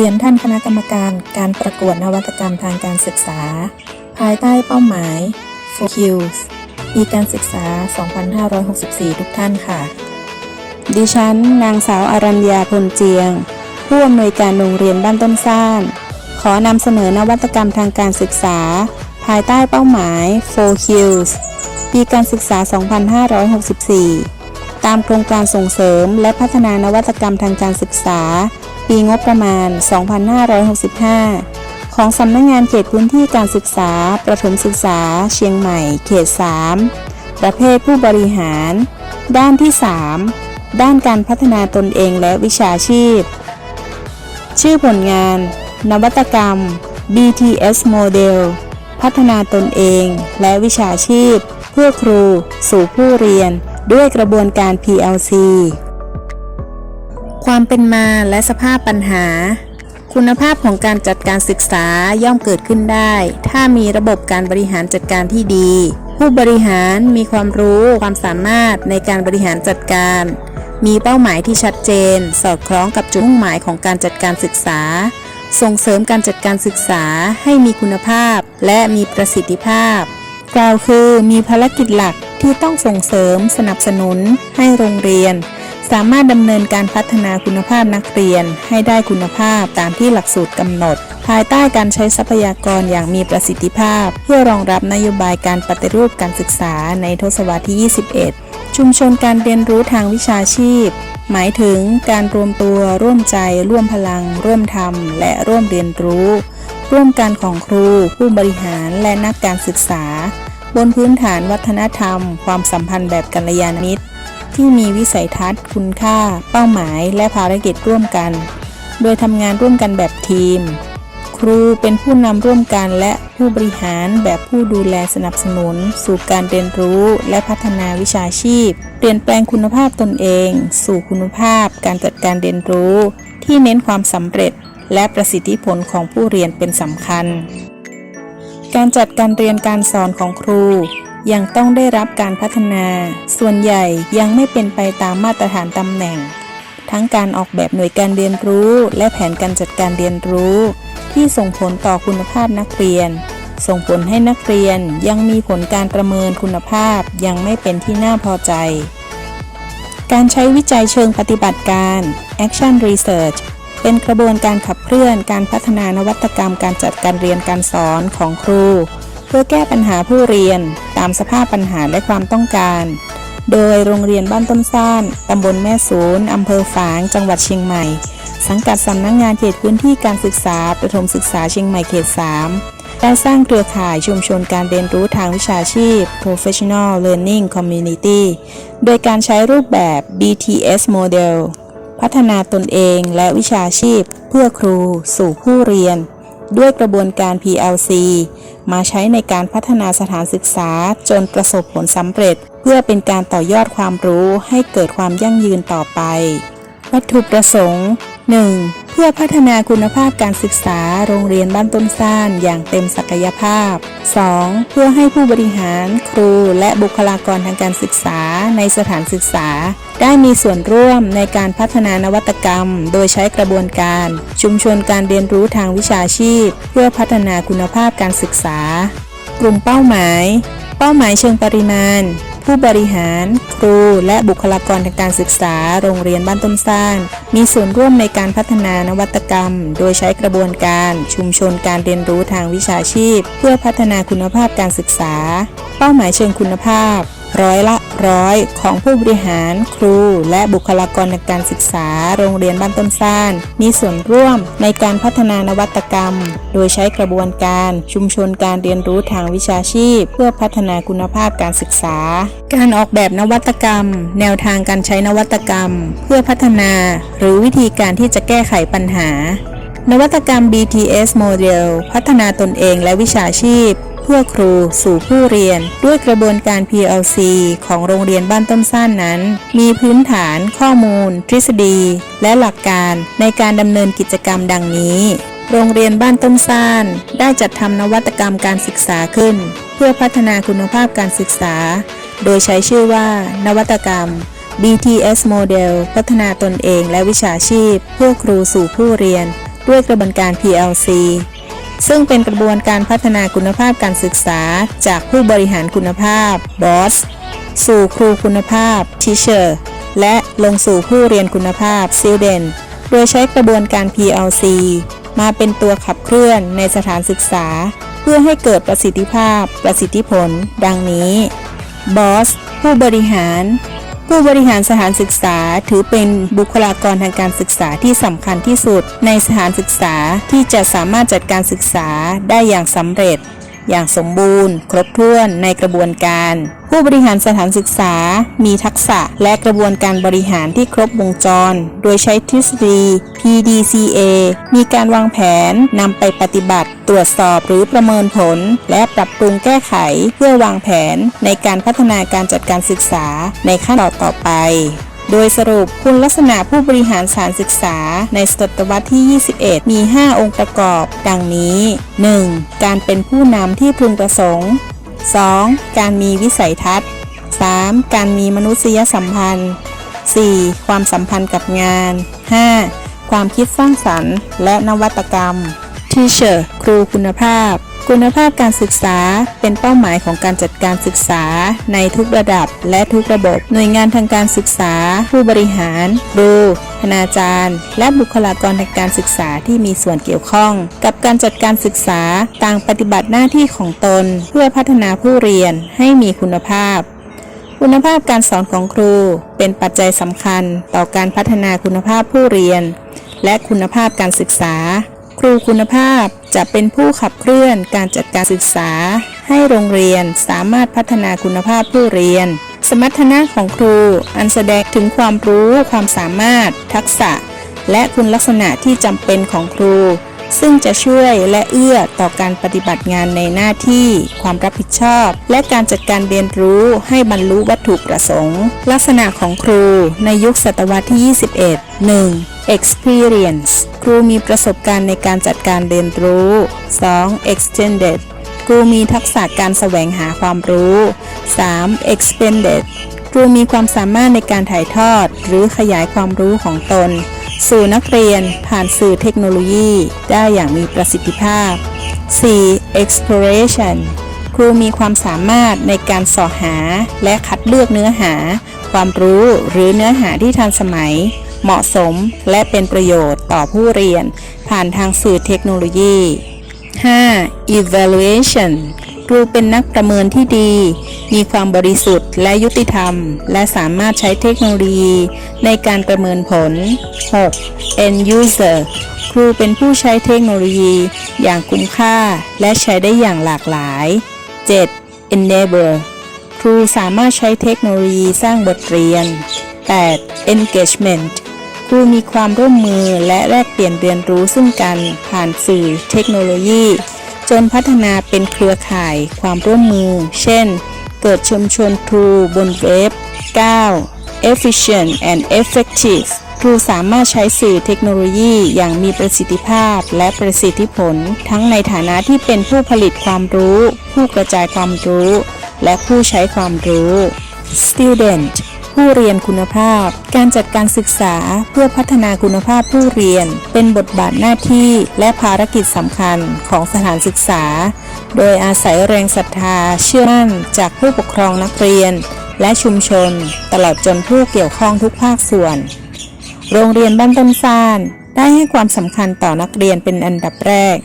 รียนท่านคณะกรรมการการประกวดนวัตกรรมทางการศึกษา ภายใต้เป้าหมาย4 Qs ปีการศึกษา 2564 ทุกท่านค่ะ ดิฉัน นางสาวอารัญญาพลเจียง ผู้อำนวยการโรงเรียนบ้านต้นซ่าน ขอนำเสนอนวัตกรรมทางการศึกษา ภายใต้เป้าหมาย4 Qs ปีการศึกษา 2564 ตามโครงการส่งเสริมและพัฒนานวัตกรรมทางการศึกษา ปีงบประมาณ 2565 ของสำนักงงานเขตพื้นที่การศึกษา ประถมศึกษา เชียงใหม่ เขต 3 ประเภทผู้บริหาร ด้านที่ 3 ด้านการพัฒนาตนเองและวิชาชีพ ชื่อผลงาน นวัตกรรม BTS Model พัฒนาตนเองและวิชาชีพ เพื่อครู สู่ผู้เรียน ด้วยกระบวนการ PLC ความเป็นมาและสภาพปัญหา คุณภาพของการจัดการศึกษาย่อมเกิดขึ้นได้ ถ้ามีระบบการบริหารจัดการที่ดี ผู้บริหารมีความรู้ความสามารถในการบริหารจัดการ มีเป้าหมายที่ชัดเจน สอดคล้องกับจุดมุ่งหมายของการจัดการศึกษา ส่งเสริมการจัดการศึกษาให้มีคุณภาพและมีประสิทธิภาพ กล่าวคือมีภารกิจหลักที่ต้องส่งเสริมสนับสนุนให้โรงเรียน สามารถดำเนินการพัฒนาคุณภาพนักเรียนให้ได้คุณภาพตามที่หลักสูตรกำหนด ภายใต้การใช้ทรัพยากรอย่างมีประสิทธิภาพ เพื่อรองรับนโยบายการปฏิรูปการศึกษาในทศวรรษที่ 21 ชุมชนการเรียนรู้ทางวิชาชีพ หมายถึงการรวมตัวร่วมใจ ร่วมพลัง ร่วมทำและร่วมเรียนรู้ ร่วมกันของครู ผู้บริหารและนักการศึกษา บนพื้นฐานวัฒนธรรม ความสัมพันธ์แบบกัลยาณมิตร ที่มีวิสัยทัศน์ คุณค่า เป้าหมาย และภารกิจร่วมกัน โดยทำงานร่วมกันแบบทีม ครูเป็นผู้นำร่วมกันและผู้บริหารแบบผู้ดูแลสนับสนุน สู่การเรียนรู้และพัฒนาวิชาชีพ เปลี่ยนแปลงคุณภาพตนเอง สู่คุณภาพ การจัดการเรียนรู้ ที่เน้นความสำเร็จ และประสิทธิผลของผู้เรียนเป็นสำคัญ การจัดการเรียนการสอนของครู ยังต้องได้รับการพัฒนา ส่วนใหญ่ยังไม่เป็นไปตามมาตรฐานตำแหน่ง ทั้งการออกแบบหน่วยการเรียนรู้ และแผนการจัดการเรียนรู้ ที่ส่งผลต่อคุณภาพนักเรียน ส่งผลให้นักเรียนยังมีผลการประเมินคุณภาพยังไม่เป็นที่น่าพอใจ การใช้วิจัยเชิงปฏิบัติการ Action Research เป็นกระบวนการขับเคลื่อนการพัฒนานวัตกรรมการจัดการเรียนการสอนของครู เพื่อแก้ปัญหาผู้เรียนตามสภาพปัญหาและความต้องการ โดยโรงเรียนบ้านต้นซ่าน ตำบลแม่สูนอำเภอฝาง จังหวัดเชียงใหม่ สังกัดสำนักงงานเขตพื้นที่การศึกษาประถมศึกษาเชียงใหม่เขต 3 ได้สร้างเครือข่ายชุมชนการเรียนรู้ทางวิชาชีพ Professional Learning Community โดยการใช้รูปแบบ BTS Model พัฒนาตนเองและวิชาชีพ เพื่อครูสู่ผู้เรียน ด้วยกระบวนการ PLC มาใช้ในการพัฒนาสถานศึกษาจนประสบผลสำเร็จ เพื่อเป็นการต่อยอดความรู้ให้เกิดความยั่งยืนต่อไป วัตถุประสงค์ 1. เพื่อพัฒนาคุณภาพการศึกษาโรงเรียนบ้านต้นซ่านอย่างเต็มศักยภาพ 2. เพื่อให้ผู้บริหารครูและบุคลากรทางการศึกษาในสถานศึกษา ได้มีส่วนร่วมในการพัฒนานวัตกรรม โดยใช้กระบวนการ ชุมชนการเรียนรู้ทางวิชาชีพ เพื่อพัฒนาคุณภาพการศึกษา กลุ่มเป้าหมาย เป้าหมายเชิงปริมาณ ผู้บริหาร ครู และบุคลากรทางการศึกษา โรงเรียนบ้านต้นซ่านมีส่วนร่วมในการพัฒนานวัตกรรม โดยใช้กระบวนการชุมชนการเรียนรู้ทางวิชาชีพ เพื่อพัฒนาคุณภาพการศึกษา เป้าหมายเชิงคุณภาพ ร้อยละร้อยของผู้บริหารครู และบุคลากรทางการศึกษา โรงเรียนบ้านต้นซ่าน มีส่วนร่วมในการพัฒนานวัตกรรม โดยใช้กระบวนการชุมชนการเรียนรู้ทางวิชาชีพ เพื่อพัฒนาคุณภาพการศึกษา การออกแบบนวัตกรรม แนวทางการใช้นวัตกรรม เพื่อพัฒนา หรือวิธีการที่จะแก้ไขปัญหา นวัตกรรม BTS Model พัฒนาตนเองและวิชาชีพ พื่อครูสู่ผู้เรียน ด้วยกระบวนการ PLC ของโรงเรียนบ้านต้นซ่านนั้น มีพื้นฐาน ข้อมูล ทฤษฎี และหลักการในการดำเนินกิจกรรมดังนี้ โรงเรียนบ้านต้นซ่านได้จัดทำนวัตกรรมการศึกษาขึ้น เพื่อพัฒนาคุณภาพการศึกษา โดยใช้ชื่อว่า นวัตกรรม BTS Model พัฒนาตนเองและวิชาชีพ เพื่อครูสู่ผู้เรียน ด้วยกระบวนการ PLC ซึ่งเป็นกระบวนการพัฒนาคุณภาพการศึกษา จากผู้บริหารคุณภาพ Boss สู่ครูคุณภาพ Teacher และลงสู่ผู้เรียนคุณภาพ Student โดยใช้กระบวนการ PLC มาเป็นตัวขับเคลื่อนในสถานศึกษา เพื่อให้เกิดประสิทธิภาพ ประสิทธิผล ดังนี้ Boss ผู้บริหาร ผู้บริหารสถานศึกษาถือเป็นบุคลากรทางการศึกษาที่สำคัญที่สุด ในสถานศึกษาที่จะสามารถจัดการศึกษาได้อย่างสำเร็จ อย่างสมบูรณ์ ครบถ้วนในกระบวนการ ผู้บริหารสถานศึกษา มีทักษะและกระบวนการบริหารที่ครบวงจร โดยใช้ทฤษฎี PDCA มีการวางแผนนำไปปฏิบัติ ตรวจสอบหรือประเมินผล และปรับปรุงแก้ไข เพื่อวางแผนในการพัฒนาการจัดการศึกษาในขั้นตอนต่อไป โดยสรุปคุณลักษณะผู้บริหารสารศึกษาในศตวรรษที่ 21 มี 5 องค์ประกอบ ดังนี้ 1. การเป็นผู้นำที่พึงประสงค์ 2. การมีวิสัยทัศน์ 3. การมีมนุษยสัมพันธ์ 4. ความสัมพันธ์กับงาน 5. ความคิดสร้างสรรค์ และนวัตกรรม Teacher ครูคุณภาพ คุณภาพการศึกษาเป็นเป้าหมายของการจัดการศึกษาในทุกระดับและทุกระบบ หน่วยงานทางการศึกษา ผู้บริหารครูคณาจารย์ และบุคลากรทางการศึกษาที่มีส่วนเกี่ยวข้อง กับการจัดการศึกษาต่างปฏิบัติหน้าที่ของตน เพื่อพัฒนาผู้เรียนให้มีคุณภาพคุณภาพการสอนของครูเป็นปัจจัยสำคัญต่อการพัฒนาคุณภาพผู้เรียน และคุณภาพการศึกษา ครูคุณภาพจะเป็นผู้ขับเคลื่อนการจัดการศึกษา ให้โรงเรียนสามารถพัฒนาคุณภาพผู้เรียน สมรรถนะของครูอันแสดงถึงความรู้ ความสามารถ ทักษะ และคุณลักษณะที่จำเป็นของครู ซึ่งจะช่วยและเอื้อต่อการปฏิบัติงานในหน้าที่ ความรับผิดชอบ และการจัดการเรียนรู้ให้บรรลุวัตถุประสงค์ ลักษณะของครูในยุคศตวรรษที่ 21 1. experience ครูมีประสบการณ์ในการจัดการเรียนรู้ 2. extended ครูมีทักษะการแสวงหาความรู้ 3. expanded ครูมีความสามารถในการถ่ายทอดหรือขยายความรู้ของตน สู่นักเรียนผ่านสื่อเทคโนโลยีได้อย่างมีประสิทธิภาพ 4. exploration ครูมีความสามารถในการสอหาและคัดเลือกเนื้อหา ความรู้หรือเนื้อหาที่ทันสมัย เหมาะสมและเป็นประโยชน์ต่อผู้เรียน ผ่านทางสื่อเทคโนโลยี 5. evaluation ครูเป็นนักประเมินที่ดี มีความบริสุทธิ์และยุติธรรม และสามารถใช้เทคโนโลยีในการประเมินผล 6. end user ครูเป็นผู้ใช้เทคโนโลยีอย่างคุ้มค่าและใช้ได้อย่างหลากหลาย 7. enable ครูสามารถใช้เทคโนโลยีสร้างบทเรียน 8. engagement ครูมีความร่วมมือและแลกเปลี่ยนเรียนรู้ซึ่งกันผ่านสื่อเทคโนโลยี จนพัฒนาเป็นเครือข่ายความร่วมมือ เช่น เกิดชุมชนทูบนเว็บ 9. efficient and effective ครูสามารถใช้สื่อเทคโนโลยีอย่างมีประสิทธิภาพและประสิทธิผล ทั้งในฐานะที่เป็นผู้ผลิตความรู้ ผู้กระจายความรู้ และผู้ใช้ความรู้ student ผู้เรียนคุณภาพ การจัดการศึกษาเพื่อพัฒนาคุณภาพผู้เรียน เป็นบทบาทหน้าที่และภารกิจสำคัญของสถานศึกษา โดยอาศัยแรงศรัทธาเชื่อมั่นจากผู้ปกครองนักเรียน และชุมชน ตลอดจนผู้เกี่ยวข้องทุกภาคส่วน โรงเรียนบ้านต้นซาน ได้ให้ความสำคัญต่อนักเรียนเป็นอันดับแรก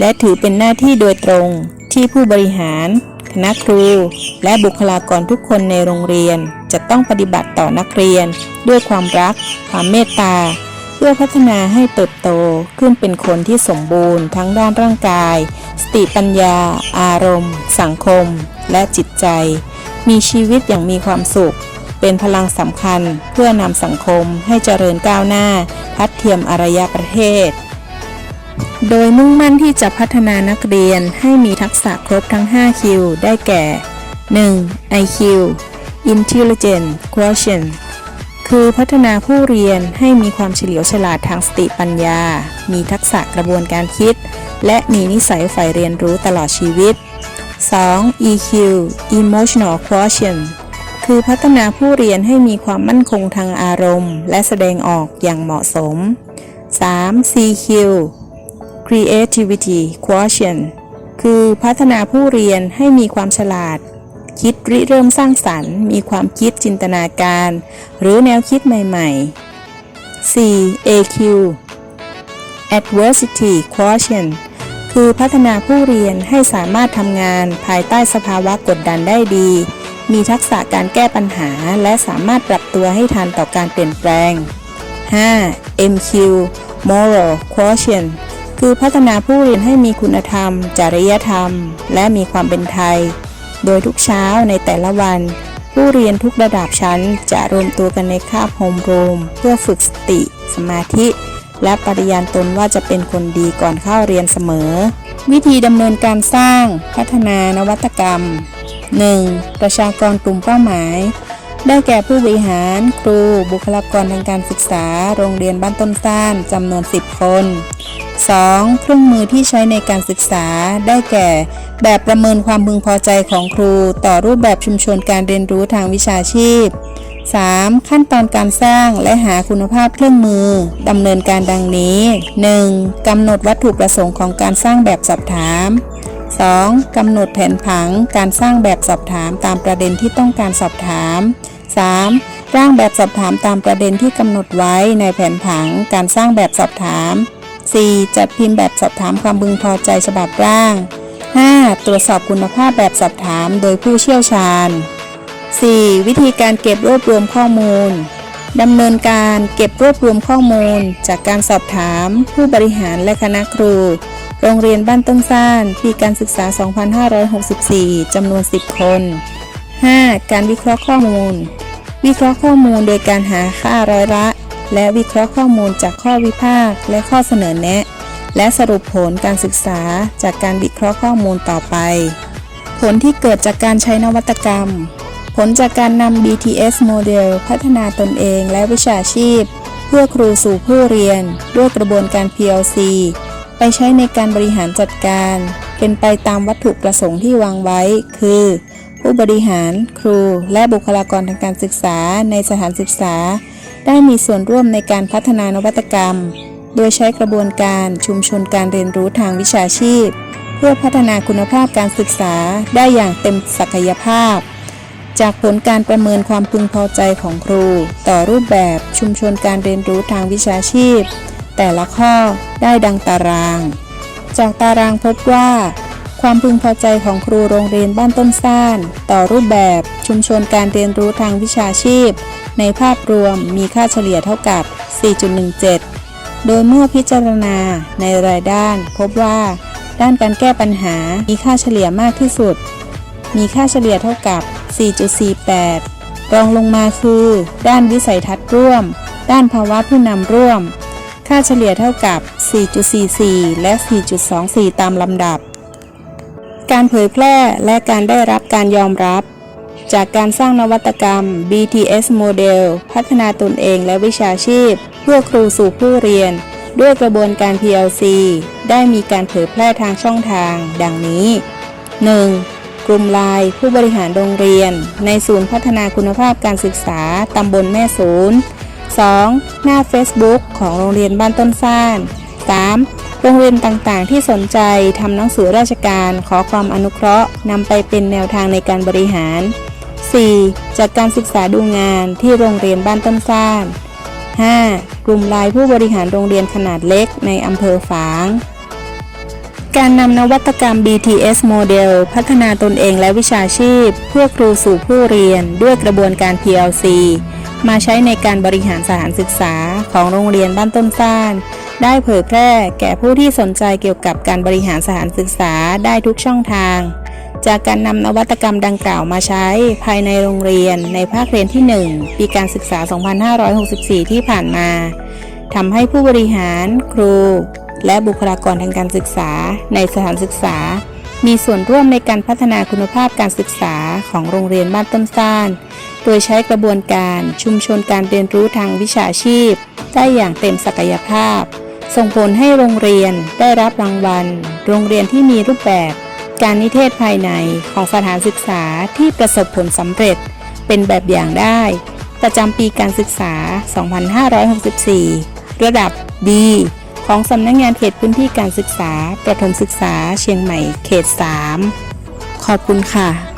และถือเป็นหน้าที่โดยตรงที่ผู้บริหาร คณะครู และบุคลากรทุกคนในโรงเรียน จะต้องปฏิบัติต่อนักเรียน ด้วยความรัก ความเมตตา เพื่อพัฒนาให้เติบโตขึ้นเป็นคนที่สมบูรณ์ ทั้งด้านร่างกาย สติปัญญา อารมณ์ สังคม และจิตใจ มีชีวิตอย่างมีความสุข เป็นพลังสำคัญเพื่อนำสังคมให้เจริญก้าวหน้า ทัดเทียมอารยประเทศโดยมุ่งมั่นที่จะพัฒนานักเรียนให้มีทักษะครบทั้ง 5 คิว ได้แก่ 1. IQ Intelligent Quotient คือพัฒนาผู้เรียนให้มีความเฉลียวฉลาดทางสติปัญญา มีทักษะกระบวนการคิด และมีนิสัยใฝ่เรียนรู้ตลอดชีวิต 2. EQ Emotional Quotient คือพัฒนาผู้เรียนให้มีความมั่นคงทางอารมณ์ และแสดงออกอย่างเหมาะสม 3. CQ creativity quotient คือพัฒนาผู้เรียนให้มีความฉลาดคิด ริเริ่มสร้างสรรค์ มีความคิดจินตนาการ หรือแนวคิดใหม่ ๆ 4. AQ adversity quotient คือพัฒนาผู้เรียนให้สามารถทำงานภายใต้สภาวะกดดันได้ดี มีทักษะการแก้ปัญหา และสามารถปรับตัวให้ทันต่อการเปลี่ยนแปลง 5. MQ moral quotient คือพัฒนาผู้เรียนให้มีคุณธรรม จริยธรรม และมีความเป็นไทย โดยทุกเช้าในแต่ละวัน ผู้เรียนทุกระดับชั้นจะรวมตัวกันในคาบโฮมรูมเพื่อฝึกสติ สมาธิ และปฏิญาณตนว่าจะเป็นคนดีก่อนเข้าเรียนเสมอ วิธีดำเนินการสร้างพัฒนานวัตกรรม 1. ประชากรกลุ่มเป้าหมาย ได้แก่ผู้บริหาร ครู บุคลากรทางการศึกษา โรงเรียนบ้านต้นซ่านจำนวน 10 คน 2. เครื่องมือที่ใช้ในการศึกษา ได้แก่ แบบประเมินความพึงพอใจของครู ต่อรูปแบบชุมชนการเรียนรู้ทางวิชาชีพ 3. ขั้นตอนการสร้างและหาคุณภาพเครื่องมือดำเนินการดังนี้ 1. กำหนดวัตถุประสงค์ของการสร้างแบบสอบถาม 2. กำหนดแผนผังการสร้างแบบสอบถามตามประเด็นที่ต้องการสอบถาม 3. ร่างแบบสอบถามตามประเด็นที่กำหนดไว้ในแผนผังการสร้างแบบสอบถาม 4. จัดพิมพ์แบบสอบถามความพึงพอใจฉบับร่าง 5. ตรวจสอบคุณภาพแบบสอบถามโดยผู้เชี่ยวชาญ 4. วิธีการเก็บรวบรวมข้อมูลดำเนินการเก็บรวบรวมข้อมูล จากการสอบถาม ผู้บริหารและคณะครู โรงเรียนบ้านต้นซ่านปีการศึกษา 2564 จำนวน 10 คน 5. การวิเคราะห์ข้อมูล วิเคราะห์ข้อมูลโดยการหาค่าร้อยละ และวิเคราะห์ข้อมูลจากข้อวิพากษ์และข้อเสนอแนะ และสรุปผลการศึกษาจากการวิเคราะห์ข้อมูลต่อไป ผลที่เกิดจากการใช้นวัตกรรม ผลจากการนำ BTS โมเดลพัฒนาตนเองและวิชาชีพ เพื่อครูสู่ผู้เรียน ด้วยกระบวนการ PLC ไปใช้ในการบริหารจัดการ เป็นไปตามวัตถุประสงค์ที่วางไว้ คือ ผู้บริหาร ครู และบุคลากรทางการศึกษาในสถานศึกษา ได้มีส่วนร่วมในการพัฒนานวัตกรรม โดยใช้กระบวนการชุมชนการเรียนรู้ทางวิชาชีพ เพื่อพัฒนาคุณภาพการศึกษาได้อย่างเต็มศักยภาพจากผลการประเมินความพึงพอใจของครู ต่อรูปแบบชุมชนการเรียนรู้ทางวิชาชีพ แต่ละข้อได้ดังตาราง จากตารางพบว่า ความพึงพอใจของครูโรงเรียนบ้านต้นซ่าน ต่อรูปแบบชุมชนการเรียนรู้ทางวิชาชีพ ในภาพรวมมีค่าเฉลี่ยเท่ากับ 4.17 โดยเมื่อพิจารณาในรายด้านพบว่า ด้านการแก้ปัญหามีค่าเฉลี่ยมากที่สุด มีค่าเฉลี่ยเท่ากับ 4.48 รองลงมาคือ ด้านวิสัยทัศน์ร่วม ด้านภาวะผู้นำร่วม ค่าเฉลี่ยเท่ากับ 4.44 และ 4.24 ตามลำดับ การเผยแพร่และการได้รับการยอมรับ จากการสร้างนวัตกรรม BTS โมเดลพัฒนาตนเองและวิชาชีพ เพื่อครูสู่ผู้เรียน ด้วยกระบวนการ PLC ได้มีการเผยแพร่ทางช่องทาง ดังนี้ 1. กลุ่มไลน์ผู้บริหารโรงเรียน ในศูนย์พัฒนาคุณภาพการศึกษาตำบลแม่ศูนย์ 2. หน้า Facebook ของโรงเรียนบ้านต้นซ่าน 3. โรงเรียนต่างๆ ที่สนใจทำหนังสือราชการขอความอนุเคราะห์นำไปเป็นแนวทางในการบริหาร 4. จากการศึกษาดูงานที่โรงเรียนบ้านต้นซ่าน 5. กลุ่มไลน์ผู้บริหารโรงเรียนขนาดเล็กในอำเภอฝาง การนำนวัตกรรม BTS โมเดลพัฒนาตนเองและวิชาชีพ เพื่อครูสู่ผู้เรียนด้วยกระบวนการ PLC มาใช้ในการบริหารสถานศึกษาของโรงเรียนบ้านต้นซ่านได้เผยแพร่แก่ผู้ที่สนใจเกี่ยวกับการบริหารสถานศึกษาได้ทุกช่องทาง จากการนำนวัตกรรมดังกล่าวมาใช้ภายในโรงเรียนในภาคเรียนที่ 1 ปีการศึกษา 2564 ที่ผ่านมาทำให้ผู้บริหาร ครู และบุคลากรทางการศึกษาในสถานศึกษา มีส่วนร่วมในการพัฒนาคุณภาพการศึกษาของโรงเรียนบ้านต้นซ่าน โดยใช้กระบวนการชุมชนการเรียนรู้ทางวิชาชีพ ได้อย่างเต็มศักยภาพ ส่งผลให้โรงเรียนได้รับรางวัล โรงเรียนที่มีรูปแบบ การนิเทศภายในของสถานศึกษาที่ประสบผลสำเร็จ เป็นแบบอย่างได้ ประจำปีการศึกษา 2564 ระดับ D ของสำนักงานเขตพื้นที่การศึกษา ประถมศึกษา เชียงใหม่ เขต 3 ขอบคุณค่ะ